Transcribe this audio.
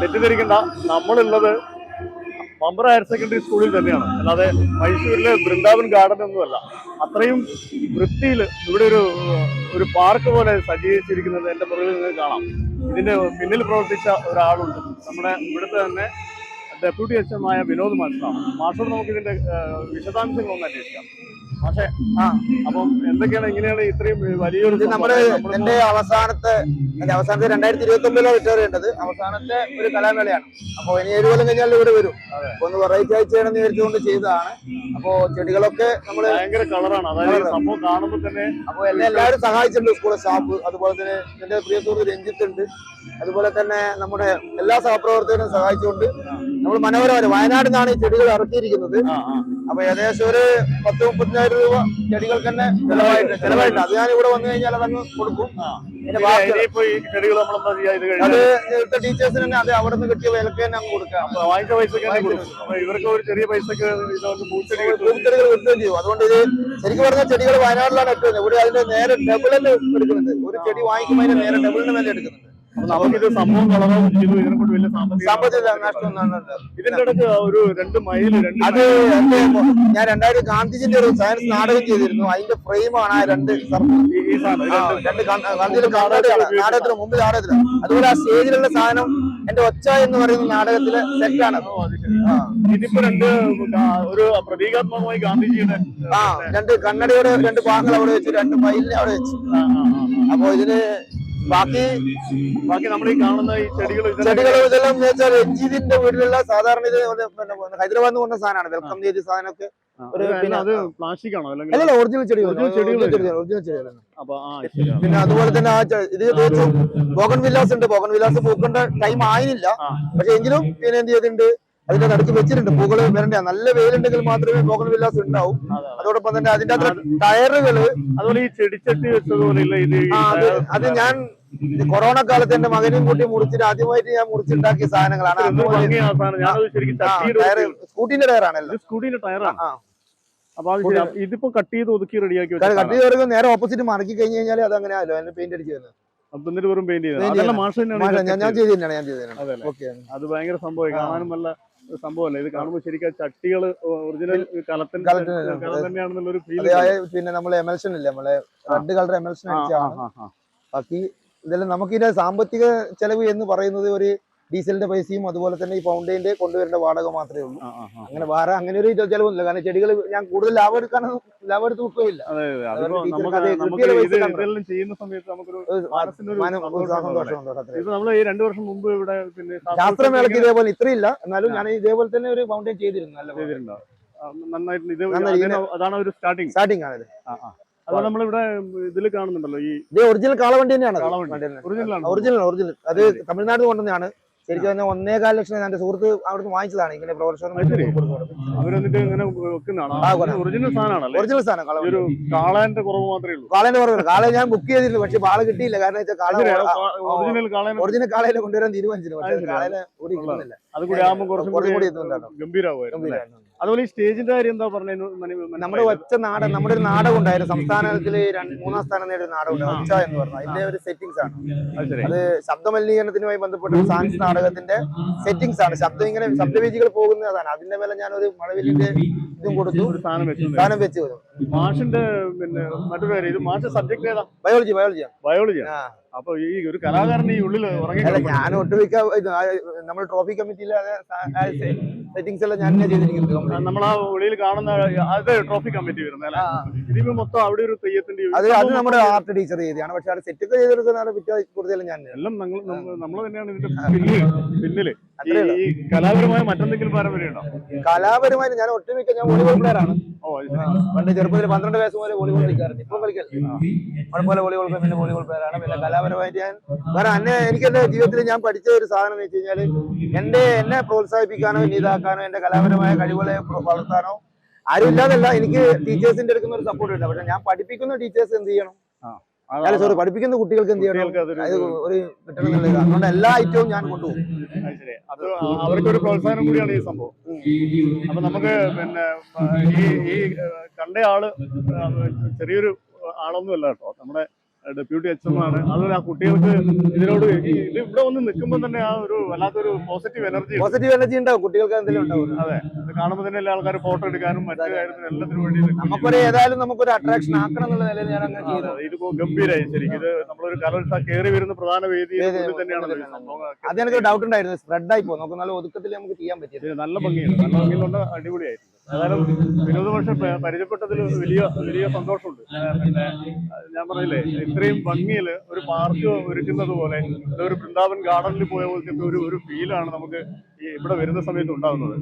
തെറ്റിദ്ധരിക്കണ്ട. നമ്മളുള്ളത് മമ്പറ higher secondary സ്കൂളിൽ തന്നെയാണ്. അല്ലാതെ മൈസൂരിലെ വൃന്ദാവൻ ഗാർഡൻ ഒന്നുമല്ല അത്രയും വൃത്തിയിൽ ഇവിടെ ഒരു ഒരു പാർക്ക് പോലെ സജ്ജീകരിച്ചിരിക്കുന്നത് എന്റെ പുറകിൽ നിന്ന് കാണാം. ഇതിന്റെ പിന്നിൽ പ്രവർത്തിച്ച ഒരാളുണ്ട്. നമ്മുടെ ഇവിടുത്തെ തന്നെ ഡെപ്യൂട്ടി എച്ച് എം ആയ വിനോദ് മാസ്റ്ററാണ്. മാസ്റ്റർ നമുക്ക് ഇതിന്റെ വിശദാംശങ്ങളൊന്ന് അന്വേഷിക്കാം. പക്ഷേ ആ അപ്പം എന്തൊക്കെയാണ് എങ്ങനെയാണ് ഇത്രയും വലിയൊരു നമ്മുടെ എന്റെ അവസാനത്തെ എന്റെ അവസാനത്തെ രണ്ടായിരത്തി ഇരുപത്തി ഒമ്പതിലാണ് റിട്ടയർ ചെയ്യേണ്ടത് അവസാനത്തെ ഒരു കലാമേളയാണ്. അപ്പോ ഇനി ഏഴ് കൊല്ലം കഴിഞ്ഞാൽ ഇവിടെ വരും. ഒന്ന് വെറൈറ്റി ആയി ചെയ്യണമെന്ന് വിചാരിച്ചുകൊണ്ട് ചെയ്തതാണ്. അപ്പോ ചെടികളൊക്കെ നമ്മൾ ഭയങ്കര കളറാണ്. അതായത് സംഭവം കാണുമ്പോൾ തന്നെ അപ്പൊ എന്നെ എല്ലാവരും സഹായിച്ചിട്ടുണ്ട് സ്കൂളിലെ സ്റ്റാഫ് അതുപോലെ തന്നെ എന്റെ പ്രിയ സുഹൃത്ത് രഞ്ജിത്ത് ഉണ്ട് അതുപോലെ തന്നെ നമ്മുടെ എല്ലാ സഹപ്രവർത്തകരും സഹായിച്ചുകൊണ്ട് നമ്മൾ മനോഹരമായി വയനാട് നിന്നാണ് ഈ ചെടികൾ ഇറക്കിയിരിക്കുന്നത്. അപ്പൊ ഏകദേശം ഒരു പത്ത് മുപ്പത്തിനായിരം രൂപ ചെടികൾക്ക് തന്നെ ചെലവായിട്ട്. ചെലവായിട്ടുണ്ട് അത് ഞാൻ ഇവിടെ വന്നു കഴിഞ്ഞാൽ അതങ്ങ് കൊടുക്കും. അത് ഇവിടുത്തെ ടീച്ചേഴ്സിന് തന്നെ അത് അവിടെ നിന്ന് കിട്ടിയ വിലക്ക് തന്നെ അങ്ങ് കൊടുക്കാം. തന്നെ ഇവർക്ക് ഒരു ചെറിയ പൈസക്ക് പൂച്ചെടികൾ കിട്ടുകയും ചെയ്യും. അതുകൊണ്ട് ഇത് ശരിക്കും പറഞ്ഞാൽ ചെടികൾ വയനാട്ടിലാണ് ഇവിടെ അതിന്റെ നേരെ ഡബിൾ എടുക്കുന്നുണ്ട്. ഒരു ചെടി വാങ്ങിക്കുമ്പോൾ അതിന്റെ നേരെ ഡബിളിന് മേലെ എടുക്കുന്നുണ്ട്. നമുക്കിത് സംഭവം കളറാവും ചെയ്തു. ഇതിനെ കൊണ്ട് വലിയ സാമ്പത്തിക സാമ്പത്തിക നഷ്ടം ഒന്നും ഇതിന്റെ ഇടയ്ക്ക് ഒരു രണ്ട് മൈൽ രണ്ട് അത് ഞാൻ രണ്ടായിരം ഗാന്ധിജിന്റെ ഒരു സയൻസ് നാടകം ചെയ്തിരുന്നു. അതിന്റെ ഫ്രെയിമാണ് ആ രണ്ട് രണ്ട് ഗാന്ധിയുടെ നാടകത്തിന് മുമ്പിൽ നാടകത്തിൽ. അതുപോലെ ആ സ്റ്റേജിലുള്ള സാധനം എന്റെ ഒച്ച എന്ന് പറയുന്ന നാടകത്തിലെ സെറ്റാണ് ഇതിപ്പോ രണ്ട് ഒരു പ്രതീകാത്മകമായി ഗാന്ധിജിയുടെ ആ രണ്ട് കണ്ണടയുടെ രണ്ട് ഭാഗങ്ങൾ അവിടെ വെച്ചു രണ്ട് മൈലിനെ അവിടെ വെച്ചു. അപ്പൊ ഇതിന് ബാക്കി ബാക്കി നമ്മൾ ഈ കാണുന്ന ഈ ചെടികൾ ചെടികൾ ഇതെല്ലാം വെച്ചാൽ രഞ്ജിതിന്റെ വീട്ടിലുള്ള സാധാരണ ഇത് ഹൈദരാബാദിൽ കൊണ്ട സാധനമാണ്. വെൽക്കം ചെയ്ത സാധനമൊക്കെ അല്ലല്ല ഒറിജിനൽ ചെടികൾ ഒറിജിനൽ ചെടികളാണ് പിന്നെ അതുപോലെ തന്നെ ആ ഇത് ബോഗൺ വില്ലാസ് ഉണ്ട്. ബോഗൺ വില്ലാസ് പൂക്കേണ്ട ടൈം ആയില്ല. പക്ഷെ എങ്കിലും പിന്നെ എന്ത് ചെയ്തിട്ടുണ്ട്? അതിന്റെ നടുക്ക് വെച്ചിട്ടുണ്ട്. പൂക്കൾ വരണ്ട. നല്ല വെയിലുണ്ടെങ്കിൽ മാത്രമേ ബോഗൺ വില്ലാസ് ഉണ്ടാവും. അതെ, അതെ. അതോടൊപ്പം തന്നെ അതിന്റെ അത്ര ടയറുകൾ അതുപോലെ ഈ ചെടിച്ചട്ടി വെച്ചതുപോലെ ഇത് അത് ഞാൻ കൊറോണ കാലത്ത് എന്റെ മകനെയും കൂട്ടി മുറിച്ചിട്ട് ആദ്യമായിട്ട് ഞാൻ മുറിച്ചുണ്ടാക്കിയ സാധനങ്ങളാണ്. സ്കൂട്ടിന്റെ ടയറാണല്ലോ. സ്കൂട്ടിന്റെ ടയറാണ്. അപ്പൊ ഇതിപ്പോ കട്ട് ചെയ്ത് ഒതുക്കി റെഡിയാക്കി കട്ട് കട്ട് ചെയ്ത് നേരെ ഓപ്പോസിറ്റ് മറക്കി കഴിഞ്ഞു കഴിഞ്ഞാൽ അത് അങ്ങനെ ആയല്ലോ അതിന് പെയിന്റ് അടിച്ചു വെറും പെയിന്റ് ചെയ്തത്. ചെയ്തത്. ഞാൻ ചെയ്തത്. തന്നെയാണ് ഞാൻ ചെയ്ത് തന്നെയാണ് അതല്ലേ അത് ഭയങ്കര സംഭവം കാണാനും നല്ല സംഭവമല്ല? ഇത് കാണുമ്പോൾ ശരിക്കും ചട്ടികൾ ഒറിജിനൽ കലത്തിൽ തന്നെയാണെന്നുള്ളൊരു ഫീൽ പിന്നെ നമ്മൾ എമൽഷൻ ഇല്ലേ? നമ്മളെ റെഡ് കളർ എമൽഷൻ ബാക്കി ഇതെല്ലാം നമുക്കിതിന്റെ സാമ്പത്തിക ചെലവ് എന്ന് പറയുന്നത് ഒരു ഡീസലിന്റെ പൈസയും അതുപോലെ തന്നെ ഈ ഫൗണ്ടൈന്റെ കൊണ്ടുവരേണ്ട വാടക മാത്രമേ ഉള്ളൂ. അങ്ങനെ വേറെ അങ്ങനെ ഒരു ചെലവൊന്നുമില്ല. കാരണം ചെടികൾ ഞാൻ കൂടുതൽ ലാഭം എടുക്കാനൊന്നും ലാഭം എടുത്ത് പിന്നെ ശാസ്ത്രമേളക്ക് ഇതേപോലെ ഇത്രയില്ല. എന്നാലും ഞാൻ ഇതേപോലെ തന്നെ ഒരു ഫൗണ്ടൈൻ ചെയ്തിരുന്നു നല്ല നന്നായിട്ട് ഇത് അതാണ് ഒരു സ്റ്റാർട്ടിങ് അത് നമ്മളിവിടെ ഇതിൽ കാണുന്നുണ്ടല്ലോ ഈ ഒറിജിനൽ കാളവണ്ടി തന്നെയാണ്. ഒറിജിനൽ ഒറിജിനൽ അത് തമിഴ്നാട് കൊണ്ടുവന്നതാണ്. ശരിക്കും പറഞ്ഞാൽ ഒന്നേകാൽ ലക്ഷം എന്റെ സുഹൃത്ത് അവിടുന്ന് വാങ്ങിച്ചതാണ് ഇങ്ങനെ കൊള്ളാം. ഒറിജിനൽ സാധനം കാളാന്റെ കുറവ് മാത്രമേ ഉള്ളൂ. കാളേന്റെ കുറവില്ല കാളെ ഞാൻ ബുക്ക് ചെയ്തിരുന്നു പക്ഷെ കാള കിട്ടിയില്ല. കാരണം വെച്ചാൽ കാള ഒറിജിനൽ കാളേനെ കാളയിലെ കൊണ്ടുവരാൻ തീരുമാനിച്ചിരുന്നു. പക്ഷേ. കാളയിലെ കൂടി കിട്ടുന്നില്ല. അത് കൂടി ആകുമ്പോൾ കുറച്ചും കുറച്ചും കൂടി കൂടി എത്തുന്നുണ്ടാവും. ഗംഭീരമായിരുന്നു. അതുപോലെ ഈ സ്റ്റേജിന്റെ കാര്യം എന്താ പറഞ്ഞു? നമ്മുടെ ഒറ്റ നാടൻ നമ്മുടെ ഒരു നാടകം ഉണ്ടായിരുന്നു സംസ്ഥാനത്തിൽ മൂന്നാം സ്ഥാനം നേടിയ നാടകം ഒച്ച എന്ന് പറഞ്ഞു അതിന്റെ ഒരു സെറ്റിംഗ്സ് ആണ്. അത് ശബ്ദമലിനീകരണത്തിനുമായി ബന്ധപ്പെട്ട സാൻസ് സയൻസ് നാടകത്തിന്റെ സെറ്റിംഗ്സ് ആണ്. ശബ്ദം ഇങ്ങനെ ശബ്ദവേദികൾ പോകുന്നതാണ് അതിന്റെ മേലെ ഞാൻ ഒരു മഴവില്ലിന്റെ ഇതും കൊടുത്തു. സ്ഥാനം വെച്ചു മാഷിന്റെ പിന്നെ മറ്റൊരു കാര്യം. ഇത് മാഷ് സബ്ജക്ട് ഏതാ? ബയോളജി ബയോളജിയാണ് ബയോളജിയാണ് ആ. അപ്പൊ ഈ ഒരു കലാകാരൻ ഈ ഉള്ളിൽ അല്ല ഞാൻ ഒട്ടുമിക്ക നമ്മൾ ട്രോഫി കമ്മിറ്റിയിലെ സെറ്റിംഗ്സ് എല്ലാം ഞാൻ തന്നെ ചെയ്തിരിക്കുന്നത് നമ്മൾ ആ ഉള്ളിൽ കാണുന്ന അത് ട്രോഫി കമ്മിറ്റി വരുന്നത്. ഇതിപ്പോ മൊത്തം അവിടെ ഒരു തെയ്യത്തിന്റെ അത് അത് നമ്മുടെ ആർട്ട് ടീച്ചർ ചെയ്തതാണ്. പക്ഷെ അത് സെറ്റൊക്കെ ചെയ്തെടുക്കുന്ന പിറ്റേ കൂടുതലും ഞാൻ എല്ലാം നമ്മൾ നമ്മൾ തന്നെയാണ് ഇതിന്റെ പിന്നിൽ പിന്നിൽ. ഈ കലാപരമായ മറ്റെന്തെങ്കിലും പാരമ്പര്യം ഉണ്ടോ കലാപരമായിട്ട് ഞാൻ ഒട്ടുമിക്ക ഞാൻ വോളിബോൾ പ്ലെയർ ആണ്. പണ്ട് ചെറുപ്പത്തിൽ പന്ത്രണ്ട് വയസ്സ് മുതൽ വോളിബോൾ കളിക്കാറുണ്ട്. ഇപ്പൊ കളിക്കല്ല. അതുപോലെ വോളിബോൾ പിന്നെ വോളിബോൾ പേരാണ്. പിന്നെ കലാപരമായിട്ട് ഞാൻ കാരണം എന്നെ എനിക്ക് എന്റെ ജീവിതത്തിൽ ഞാൻ പഠിച്ച ഒരു സാധനം എന്ന് വെച്ച് കഴിഞ്ഞാൽ എന്റെ എന്നെ പ്രോത്സാഹിപ്പിക്കാനോ ഇതാക്കാനോ എന്റെ കലാപരമായ കഴിവുകളെ വളർത്താനോ ആരും ഇല്ലാതല്ല എനിക്ക് ടീച്ചേഴ്സിന്റെ എടുക്കുന്ന ഒരു സപ്പോർട്ട് ഉണ്ട്. പക്ഷെ ഞാൻ പഠിപ്പിക്കുന്ന ടീച്ചേഴ്സ് എന്ത് ചെയ്യണം? അല്ല സോറി പഠിപ്പിക്കുന്ന കുട്ടികൾക്ക് എന്ത് ചെയ്യണം? ഒരു കിട്ടണം അതുകൊണ്ട് എല്ലാ ഐറ്റവും ഞാൻ കൊണ്ടുപോകും അത് അവർക്കൊരു പ്രോത്സാഹനം കൂടിയാണ് ഈ സംഭവം. അപ്പൊ നമുക്ക് പിന്നെ ഈ ഈ ആൾ ചെറിയൊരു ആളൊന്നും അല്ല കേട്ടോ. നമ്മുടെ ഡെപ്യൂട്ടി എച്ച് എം ആണ് അതുപോലെ ആ കുട്ടികൾക്ക് ഇതിനോട് ഇത് ഇവിടെ ഒന്ന് നിൽക്കുമ്പോൾ തന്നെ ആ ഒരു വല്ലാത്തൊരു പോസിറ്റീവ് എനർജി പോസിറ്റീവ് എനർജി ഉണ്ടാവും. കുട്ടികൾക്ക് എന്തെങ്കിലും ഉണ്ടാവും. അതെ. അത് കാണുമ്പോൾ തന്നെ എല്ലാ ആൾക്കാരും ഫോട്ടോ എടുക്കാനും മറ്റു കാര്യത്തിനും എല്ലാത്തിനും വേണ്ടി നമുക്കൊരു ഏതായാലും നമുക്കൊരു അട്രാക്ഷൻ ആക്കണം എന്നുള്ള നിലയിൽ ഞാൻ അങ്ങനെ ചെയ്തു. അതെ. ഇത് ഗംഭീരായി ശരിക്കും. ഇത് നമ്മളൊരു കലോത്സവം കയറി വരുന്ന പ്രധാന വേദി തന്നെയാണ്. അത് എനിക്ക് ഡൗട്ട് ഉണ്ടായിരുന്നു. സ്പ്രെഡ് ആയി പോകും നമുക്ക് നല്ല ഒതുക്കത്തിൽ നമുക്ക് ചെയ്യാൻ പറ്റിയത്. നല്ല ഭംഗിയാണ് നല്ല ഭംഗിയിലുള്ള അടിപൊളിയായിരുന്നു ഏതായാലും വിനോദ പക്ഷെ പരിചയപ്പെട്ടതിൽ വലിയ വലിയ സന്തോഷമുണ്ട്. പിന്നെ ഞാൻ പറഞ്ഞില്ലേ ഇത്രയും ഭംഗിയിൽ ഒരു പാർക്ക് ഒരുക്കുന്നത് പോലെ ഒരു വൃന്ദാവൻ ഗാർഡനിൽ പോയ പോലത്തെ ഒരു ഒരു ഫീലാണ് നമുക്ക് ഈ ഇവിടെ വരുന്ന സമയത്ത് ഉണ്ടാകുന്നത്.